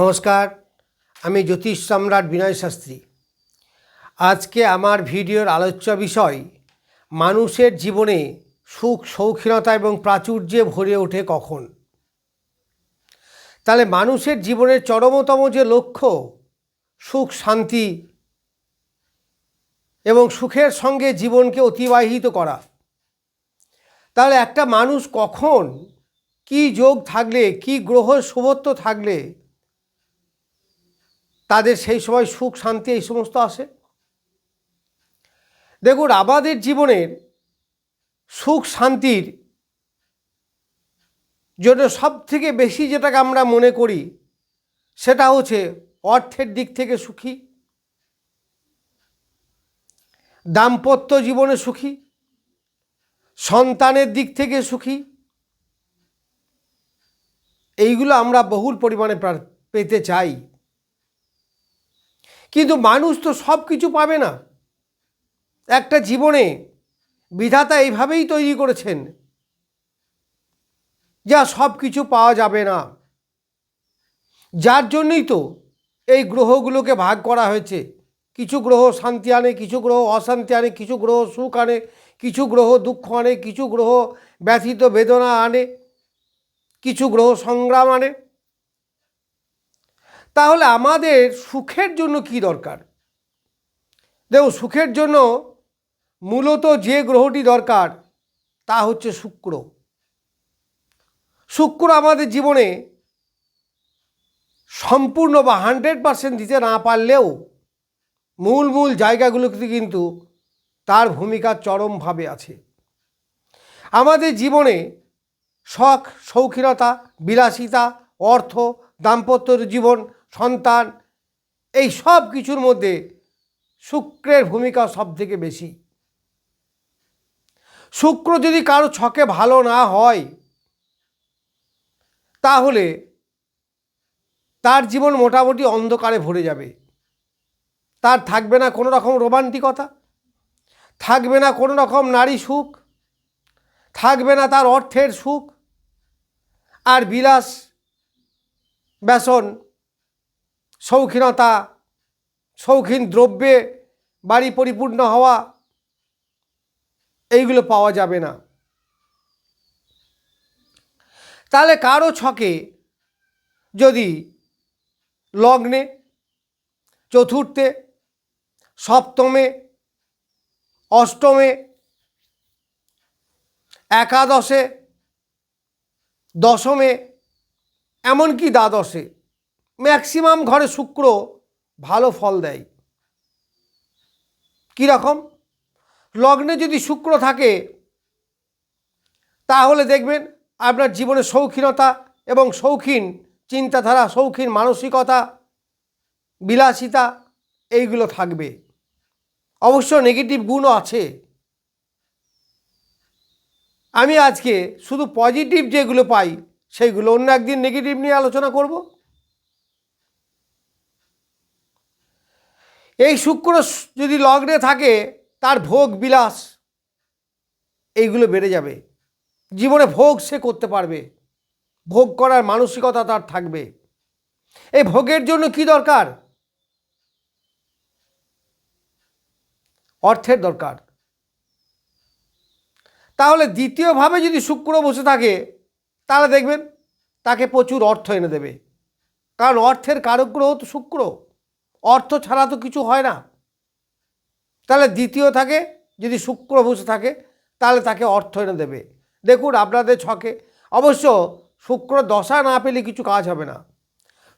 নমস্কার, আমি জ্যোতিষ সম্রাট বিনয় শাস্ত্রী। আজকে আমার ভিডিওর আলোচ্য বিষয়, মানুষের জীবনে সুখ শৌখিনতা এবং প্রাচুর্যে ভরে ওঠে কখন? তাহলে মানুষের জীবনের চরমতম যে লক্ষ্য, সুখ, শান্তি এবং সুখের সঙ্গে জীবনকে অতিবাহিত করা। তাহলে একটা মানুষ কখন কি যোগ থাকলে, কি গ্রহ শুভত্ব থাকলে তাদের সেই সময় সুখ, শান্তি এই সমস্ত আসে। দেখুন, আমাদের জীবনের সুখ, শান্তির জন্য সব থেকে বেশি যেটাকে আমরা মনে করি, সেটা হচ্ছে অর্থের দিক থেকে সুখী, দাম্পত্য জীবনে সুখী, সন্তানের দিক থেকে সুখী, এইগুলো আমরা বহুল পরিমাণে পেতে চাই। কিন্তু মানুষ তো সব কিছু পাবে না। একটা জীবনে বিধাতা এইভাবেই তৈরি করেছেন, যা সব কিছু পাওয়া যাবে না। যার জন্যই তো এই গ্রহগুলোকে ভাগ করা হয়েছে। কিছু গ্রহ শান্তি আনে, কিছু গ্রহ অশান্তি আনে, কিছু গ্রহ সুখ আনে, কিছু গ্রহ দুঃখ আনে, কিছু গ্রহ ব্যথিত বেদনা আনে, কিছু গ্রহ সংগ্রাম আনে। তাহলে আমাদের সুখের জন্য কি দরকার? দেখো সুখের জন্য মূলত যে গ্রহটি দরকার, তা হচ্ছে শুক্র। শুক্র আমাদের জীবনে সম্পূর্ণ বা হান্ড্রেড পার্সেন্ট দিতে না পারলেও মূল মূল জায়গাগুলোতে কিন্তু তার ভূমিকা চরমভাবে আছে। আমাদের জীবনে শখ, শৌখিনতা, বিলাসিতা, অর্থ, দাম্পত্য জীবন সন্তান, এই সব কিছুর মধ্যে শুক্রের ভূমিকা সব থেকে বেশি। শুক্র যদি কারও ছকে ভালো না হয়, তাহলে তার জীবন মোটামুটি অন্ধকারে ভরে যাবে। তার থাকবে না কোনো রকম রোমান্টিকতা, থাকবে না কোনো রকম নারী সুখ, থাকবে না তার অর্থের সুখ, আর বিলাস, ব্যসন শৌখিনতা, শৌখিন দ্রব্যে বাড়ি পরিপূর্ণ হওয়া, এইগুলো পাওয়া যাবে না। তাহলে কারও ছকে যদি লগ্নে, চতুর্থে, সপ্তমে, অষ্টমে, একাদশে, দশমে, এমনকি দ্বাদশে ম্যাক্সিমাম ঘরে শুক্র ভালো ফল দেয়। কীরকম লগ্নে যদি শুক্র থাকে, তাহলে দেখবেন আপনার জীবনে শৌখিনতা এবং শৌখিন চিন্তাধারা, শৌখিন মানসিকতা, বিলাসিতা, এইগুলো থাকবে। অবশ্য নেগেটিভ গুণও আছে। আমি আজকে শুধু পজিটিভ যেগুলো পাই, সেইগুলো অন্য একদিন নেগেটিভ নিয়ে আলোচনা করব। এই শুক্র যদি লগ্নে থাকে, তার ভোগ বিলাস, এইগুলো বেড়ে যাবে। জীবনে ভোগ সে করতে পারবে। ভোগ করার মানসিকতা তার থাকবে। এই ভোগের জন্য কি দরকার? অর্থের দরকার। তাহলে দ্বিতীয়ভাবে যদি শুক্র বসে থাকে, তাহলে দেখবেন তাকে প্রচুর অর্থ এনে দেবে। কারণ অর্থের কারক গ্রহ তো শুক্র। অর্থ ছাড়া তো কিছু হয় না। তাহলে দ্বিতীয় থাকে, যদি শুক্র বসে থাকে, তাহলে তাকে অর্থ এনে দেবে। দেখুন আপনাদের ছকে, অবশ্য শুক্র দশা না পেলে কিছু কাজ হবে না।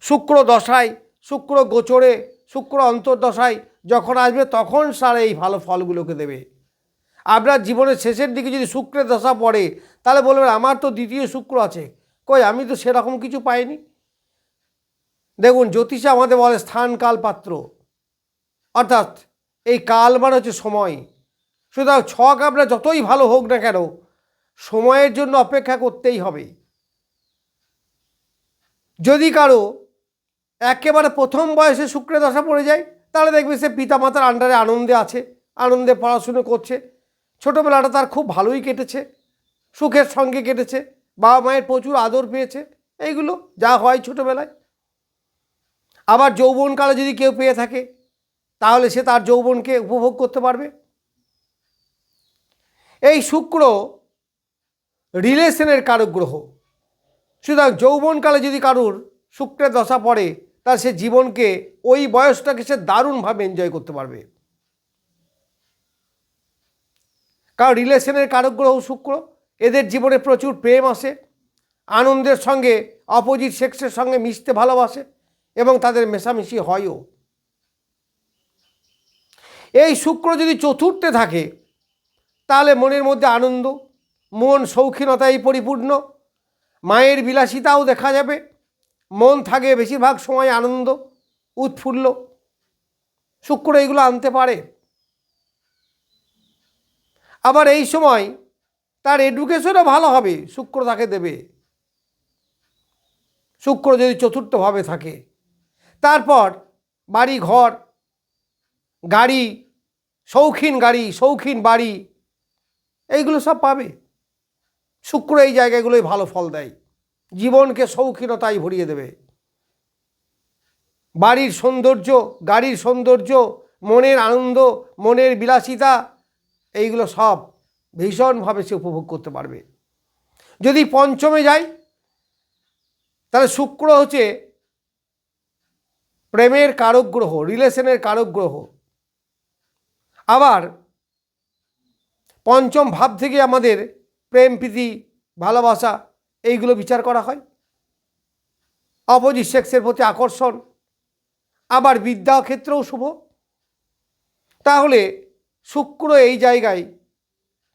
শুক্র দশায়, শুক্র গোচরে, শুক্র অন্তর্দশায় যখন আসবে, তখন সার এই ভালো ফলগুলোকে দেবে। আপনার জীবনের শেষের দিকে যদি শুক্রের দশা পড়ে, তাহলে বলবেন, আমার তো দ্বিতীয় শুক্র আছে। কই, আমি তো সেরকম কিছু পাইনি। দেখুন, জ্যোতিষে আমাদের বলে স্থান, কাল, পাত্র। অর্থাৎ এই কাল মানে হচ্ছে সময়। সুতরাং ছক আপনার যতই ভালো হোক না কেন, সময়ের জন্য অপেক্ষা করতেই হবে। যদি কারও একেবারে প্রথম বয়সে শুক্রে দশা পড়ে যায়, তাহলে দেখবে সে পিতামাতার আন্ডারে আনন্দে আছে, আনন্দে পড়াশুনো করছে। ছোটোবেলাটা তার খুব ভালোই কেটেছে, সুখের সঙ্গে কেটেছে বাবা মায়ের প্রচুর আদর পেয়েছে। এইগুলো যা হয় ছোটোবেলায়। আবার যৌবনকালে যদি কেউ পেয়ে থাকে, তাহলে সে তার যৌবনকে উপভোগ করতে পারবে। এই শুক্র রিলেশনের কারক গ্রহ। সুতরাং যৌবনকালে যদি কারুর শুক্রের দশা পড়ে, তাহলে সে জীবনকে ওই বয়সটাকে সে দারুণভাবে এনজয় করতে পারবে। কারণ রিলেশনের কারক গ্রহ শুক্র। এদের জীবনে প্রচুর প্রেম আসে। আনন্দের সঙ্গে অপোজিট সেক্সের সঙ্গে মিশতে ভালোবাসে। এবং তাদের মেশামেশি হয়ও। এই শুক্র যদি চতুর্থে থাকে, তাহলে মনের মধ্যে আনন্দ, মন শৌখিনতায় পরিপূর্ণ, মায়ের বিলাসিতাও দেখা যাবে, মন থাকে বেশিরভাগ সময় আনন্দ, উৎফুল্ল। শুক্র এইগুলো আনতে পারে। আবার এই সময় তার এডুকেশনও ভালো হবে, শুক্র তাকে দেবে। শুক্র যদি চতুর্থভাবে থাকে তারপর বাড়ি, ঘর, গাড়ি, শৌখিন গাড়ি, শৌখিন বাড়ি, এইগুলো সব পাবে। শুক্র এই জায়গাগুলোই ভালো ফল দেয়। জীবনকে শৌখিনতায় ভরিয়ে দেবে। বাড়ির সৌন্দর্য, গাড়ির সৌন্দর্য, মনের আনন্দ, মনের বিলাসিতা, এইগুলো সব ভীষণভাবে সে উপভোগ করতে পারবে। যদি পঞ্চমে যায় তাহলে শুক্র হচ্ছে প্রেমের কারক গ্রহ রিলেশনের কারক গ্রহ আবার পঞ্চম ভাব থেকে আমাদের প্রেম, প্রীতি, ভালোবাসা, এইগুলো বিচার করা হয়। অপোজিট সেক্সের প্রতি আকর্ষণ। আবার বিদ্যা ক্ষেত্রেও শুভ। তাহলে শুক্র এই জায়গায়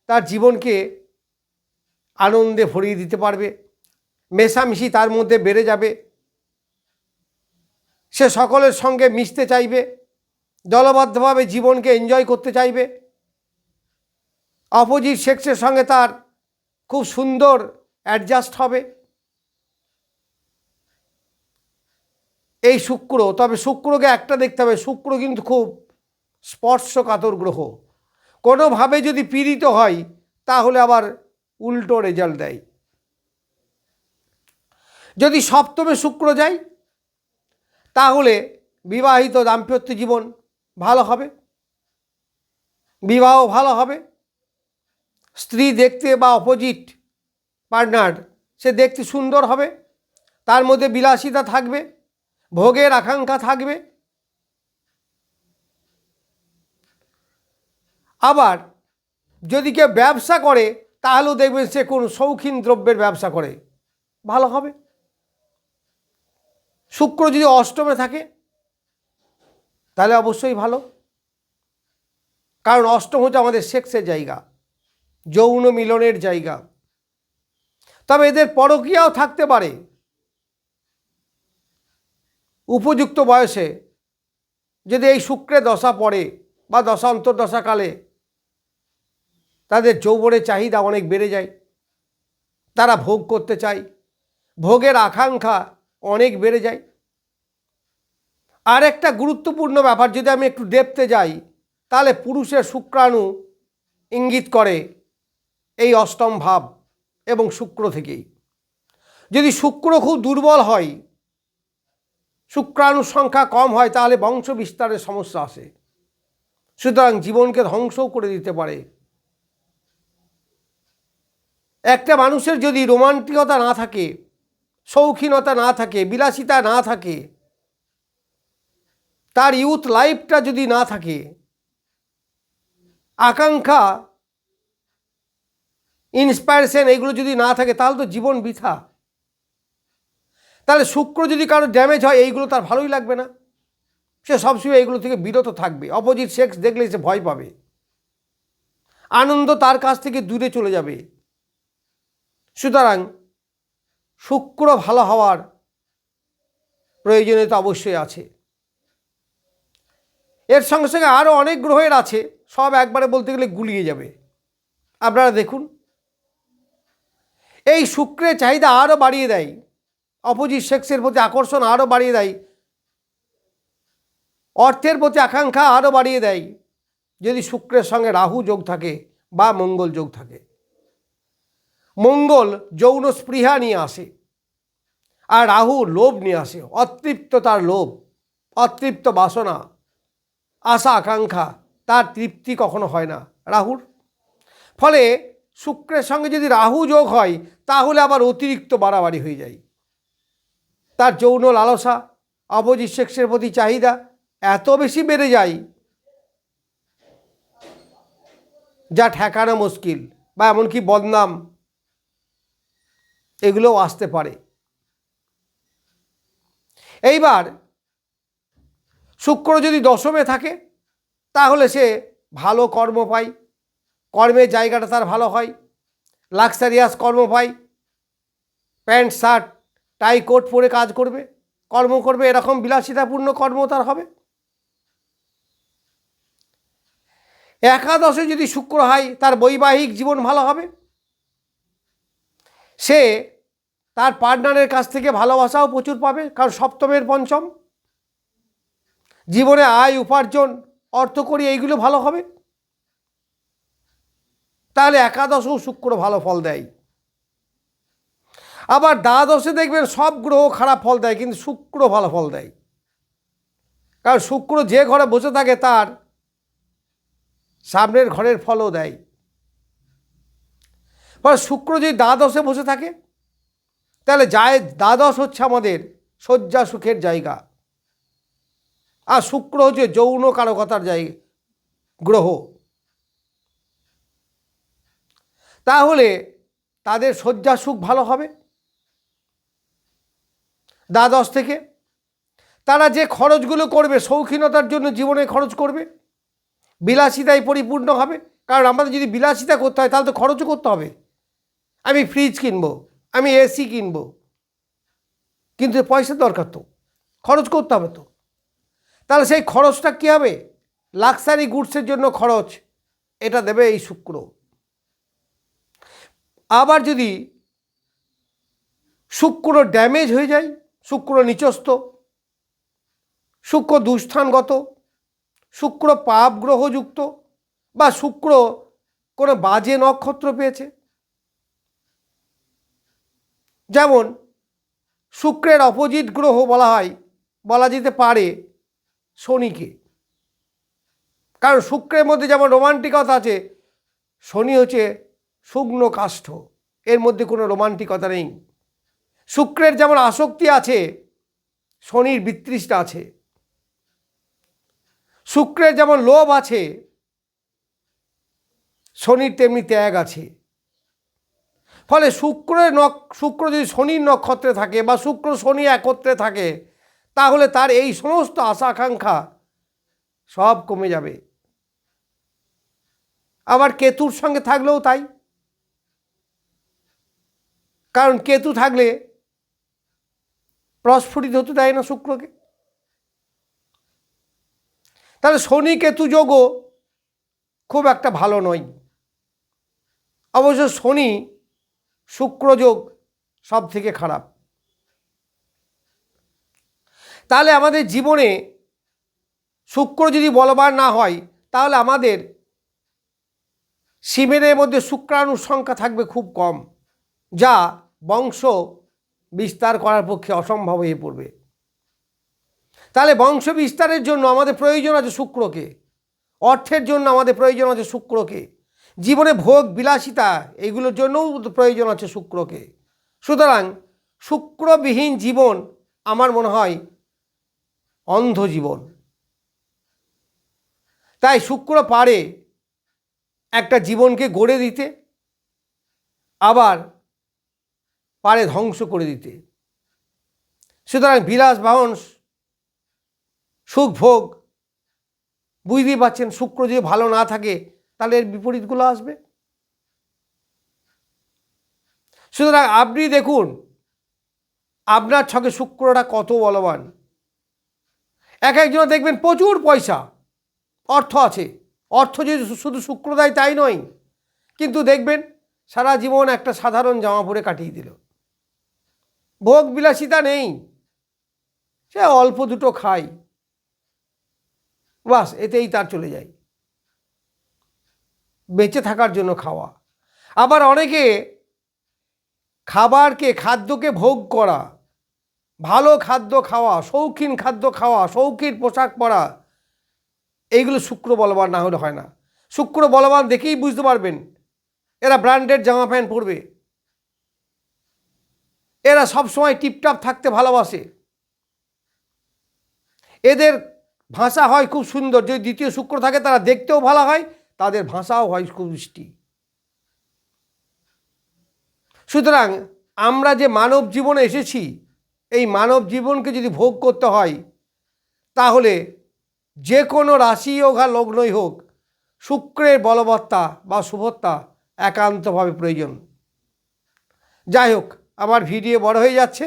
তার জীবনকে আনন্দে ভরিয়ে দিতে পারবে। মেশামেশি তার মধ্যে বেড়ে যাবে। সে সকলের সঙ্গে মিশতে চাইবে, দলবদ্ধভাবে জীবনকে এনজয় করতে চাইবে। অপোজিট সেক্সের সঙ্গে তার খুব সুন্দর অ্যাডজাস্ট হবে। এই শুক্র, তবে শুক্রকে একটা দেখতে হবে, শুক্র কিন্তু খুব স্পর্শকাতর গ্রহ। কোনোভাবে যদি পীড়িত হয়, তাহলে আবার উল্টো রেজাল্ট দেয়। যদি সপ্তমে শুক্র যায় তাহলে বিবাহিত দাম্পত্য জীবন ভালো হবে? বিবাহ ভালো হবে? স্ত্রী দেখতে বা অপোজিট পার্টনার সে দেখতে সুন্দর হবে? তার মধ্যে বিলাসিতা থাকবে? ভোগের আকাঙ্ক্ষা থাকবে? আবার যদি কেউ ব্যবসা করে, তাহলেও দেখবেন সে কোন শৌখিন দ্রব্যের ব্যবসা করে। ভালো হবে? শুক্র যদি অষ্টমে থাকে, তাহলে অবশ্যই ভালো। কারণ অষ্টম হচ্ছে আমাদের সেক্সের জায়গা, যৌন মিলনের জায়গা। তবে এদের পরকীয়াও থাকতে পারে। উপযুক্ত বয়সে যদি এই শুক্রে দশা পড়ে বা দশা অন্তর্দশাকালে, তাদের যৌবনের চাহিদা অনেক বেড়ে যায়। তারা ভোগ করতে চায়। ভোগের আকাঙ্ক্ষা অনেক বেড়ে যায়। আর একটা গুরুত্বপূর্ণ ব্যাপার, যদি আমি একটু ডেপতে যাই, তাহলে পুরুষের শুক্রাণু ইঙ্গিত করে এই অষ্টম ভাব এবং শুক্র থেকেই। যদি শুক্র খুব দুর্বল হয়, শুক্রাণুর সংখ্যা কম হয়, তাহলে বংশ বিস্তারের সমস্যা আসে। সুতরাং জীবনকে ধ্বংসও করে দিতে পারে। একটা মানুষের যদি রোমান্টিকতা না থাকে, শৌখিনতা না থাকে, বিলাসিতা না থাকে তার ইউথ লাইফটা যদি না থাকে, আকাঙ্ক্ষা ইন্সপায়ারেশন এগুলো যদি না থাকে, তাহলে তো জীবন বৃথা। তাহলে শুক্র যদি কারও ড্যামেজ হয়, এইগুলো তার ভালোই লাগবে না। সে সবসময় এইগুলো থেকে বিরত থাকবে। অপোজিট সেক্স দেখলে সে ভয় পাবে। আনন্দ তার কাছ থেকে দূরে চলে যাবে। সুতরাং শুক্র ভালো হওয়ার প্রয়োজনীয়তা অবশ্যই আছে। এর সঙ্গে সঙ্গে আরও অনেক গ্রহের আছে, সব একবারে বলতে গেলে গুলিয়ে যাবে। আপনারা দেখুন। এই শুক্রের চাহিদা আরও বাড়িয়ে দেয়। অপোজিট সেক্সের প্রতি আকর্ষণ আরও বাড়িয়ে দেয়। অর্থের প্রতি আকাঙ্ক্ষা আরও বাড়িয়ে দেয়। যদি শুক্রের সঙ্গে রাহু যোগ থাকে বা মঙ্গল যোগ থাকে। মঙ্গল যৌন স্পৃহা নিয়ে আসে আর রাহু লোভ নিয়ে আসে। অতৃপ্ত তার লোভ, অতৃপ্ত বাসনা আশা, আকাঙ্ক্ষা, তার তৃপ্তি কখনো হয় না। রাহুর? ফলে শুক্রের সঙ্গে যদি রাহু যোগ হয়, তাহলে আবার অতিরিক্ত বাড়াবাড়ি হয়ে যায়। তার যৌন লালসা অপোজিট সেক্সের প্রতি চাহিদা এত বেশি বেড়ে যায় যা ঠেকানো মুশকিল বা এমনকি বদনাম। এগুলোও আসতে পারে। এইবার শুক্র যদি দশমে থাকে, তাহলে সে ভালো কর্ম পায়, কর্মের জায়গাটা তার ভালো হয় লাক্সারিয়াস কর্ম পায়, প্যান্ট, শার্ট, টাই, কোট পরে কাজ করবে, কর্ম করবে, এরকম বিলাসিতাপূর্ণ কর্ম তার হবে। একাদশে যদি শুক্র হয়, তার বৈবাহিক জীবন ভালো হবে। সে তার পার্টনারের কাছ থেকে ভালোবাসাও প্রচুর পাবে, কারণ সপ্তমের পঞ্চম। জীবনে আয়, উপার্জন অর্থকরী এইগুলো ভালো হবে? তাহলে একাদশও শুক্র ভালো ফল দেয়। আবার দ্বাদশে দেখবেন সব গ্রহ খারাপ ফল দেয়, কিন্তু শুক্র ভালো ফল দেয়। কারণ শুক্র যে ঘরে বসে থাকে তার সামনের ঘরের ফলও দেয়। বা শুক্র যদি দ্বাদশে বসে থাকে, তাহলে যায়, দ্বাদশ হচ্ছে আমাদের শয্যা সুখের জায়গা। আর শুক্র হচ্ছে যৌন কারকতার জায়গা গ্রহ। তাহলে তাদের শয্যা সুখ ভালো হবে? দ্বাদশ থেকে তারা যে খরচগুলো করবে, শৌখিনতার জন্য জীবনে খরচ করবে, বিলাসিতায় পরিপূর্ণ হবে। কারণ আমাদের যদি বিলাসিতা করতে হয়, তাহলে তো খরচও করতে হবে। আমি ফ্রিজ কিনবো, আমি এসি কিনবো। কিন্তু পয়সা দরকার তো, খরচ করতে হবে তো। তাহলে সেই খরচটা কী হবে? লাক্সারি গুডসের জন্য খরচ, এটা দেবে এই শুক্র। আবার যদি শুক্র ড্যামেজ হয়ে যায়, শুক্র নিচস্থ, শুক্র দুস্থানগত, শুক্র পাপ গ্রহযুক্ত, বা শুক্র কোনো বাজে নক্ষত্র পেয়েছে। যেমন, শুক্রের অপোজিট গ্রহ বলা হয়, বলা যেতে পারে শনিকে। কারণ শুক্রের মধ্যে যেমন রোমান্টিকতা আছে, শনি হচ্ছে শুকনো কাষ্ঠ। এর মধ্যে কোনো রোমান্টিকতা নেই। শুক্রের যেমন আসক্তি আছে, শনির বিতৃষ্টা আছে। শুক্রের যেমন লোভ আছে, শনির তেমনি ত্যাগ আছে। ফলে শুক্রের নক, শুক্র যদি শনির নক্ষত্রে থাকে বা শুক্র শনি একত্রে থাকে তাহলে তার এই সমস্ত আশা আকাঙ্ক্ষা সব কমে যাবে। আবার কেতুর সঙ্গে থাকলেও তাই। কারণ কেতু থাকলে প্রস্ফুটিত হতে দেয় না শুক্রকে। তাহলে শনি কেতু যোগও খুব একটা ভালো নয়। অবশ্য শনি শুক্রযোগ সব থেকে খারাপ। তাহলে আমাদের জীবনে শুক্র যদি বলবার না হয়, তাহলে আমাদের সিমেনের মধ্যে শুক্রাণুর সংখ্যা থাকবে খুব কম, যা বংশ বিস্তার করার পক্ষে অসম্ভব হয়ে পড়বে। তাহলে বংশ বিস্তারের জন্য আমাদের প্রয়োজন আছে শুক্রকে, অর্থের জন্য আমাদের প্রয়োজন আছে শুক্রকে, জীবনে ভোগ, বিলাসিতা এইগুলোর জন্যও প্রয়োজন আছে শুক্রকে। সুতরাং শুক্রবিহীন জীবন আমার মনে হয় অন্ধ জীবন তাই শুক্র পারে একটা জীবনকে গড়ে দিতে, আবার পারে ধ্বংস করে দিতে। সুতরাং বিলাস বাহন, সুখ ভোগ, বুঝতেই পারছেন শুক্র যদি ভালো না থাকে, তাহলে এর বিপরীতগুলো আসবে। সুতরাং আপনি দেখুন, আপনার ছকে শুক্রটা কত বলবান। এক একজন দেখবেন প্রচুর পয়সা। অর্থ আছে। অর্থ যদি শুধু শুক্র দেয় তাই নয়। কিন্তু দেখবেন সারা জীবন একটা সাধারণ জামা পরে কাটিয়ে দিল। ভোগ বিলাসিতা নেই। সে অল্প দুটো খাই বাস, এতেই তার চলে যায়। বেঁচে থাকার জন্য খাওয়া। আবার অনেকে খাবারকে, খাদ্যকে ভোগ করা ভালো খাদ্য খাওয়া, শৌখিন খাদ্য খাওয়া, শৌখিন পোশাক পরা, এইগুলো শুক্র বলবান না হলে হয় না। শুক্র বলবান দেখেই বুঝতে পারবেন, এরা ব্র্যান্ডেড জামা প্যান্ট পরবে। এরা সবসময় টিপটাপ থাকতে ভালোবাসে। এদের ভাষা হয় খুব সুন্দর, যদি দ্বিতীয় শুক্র থাকে তারা দেখতেও ভালো হয়, তাদের ভাষাও হয় খুব মিষ্টি। সুতরাং আমরা যে মানব জীবনে এসেছি এই মানব জীবনকে যদি ভোগ করতে হয়, তাহলে যে কোনো রাশি হোক আর লগ্নই হোক, শুক্রের বলবত্তা বা শুভত্তা একান্তভাবে প্রয়োজন। যাই হোক, আমার ভিডিও বড় হয়ে যাচ্ছে।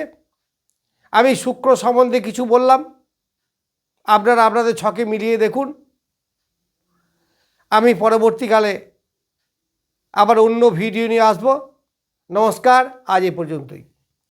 আমি শুক্র সম্বন্ধে কিছু বললাম। আপনারা আপনাদের ছকে মিলিয়ে দেখুন। আমি পরবর্তীকালে আবার অন্য ভিডিও নিয়ে আসব। নমস্কার, আজ এ পর্যন্তই।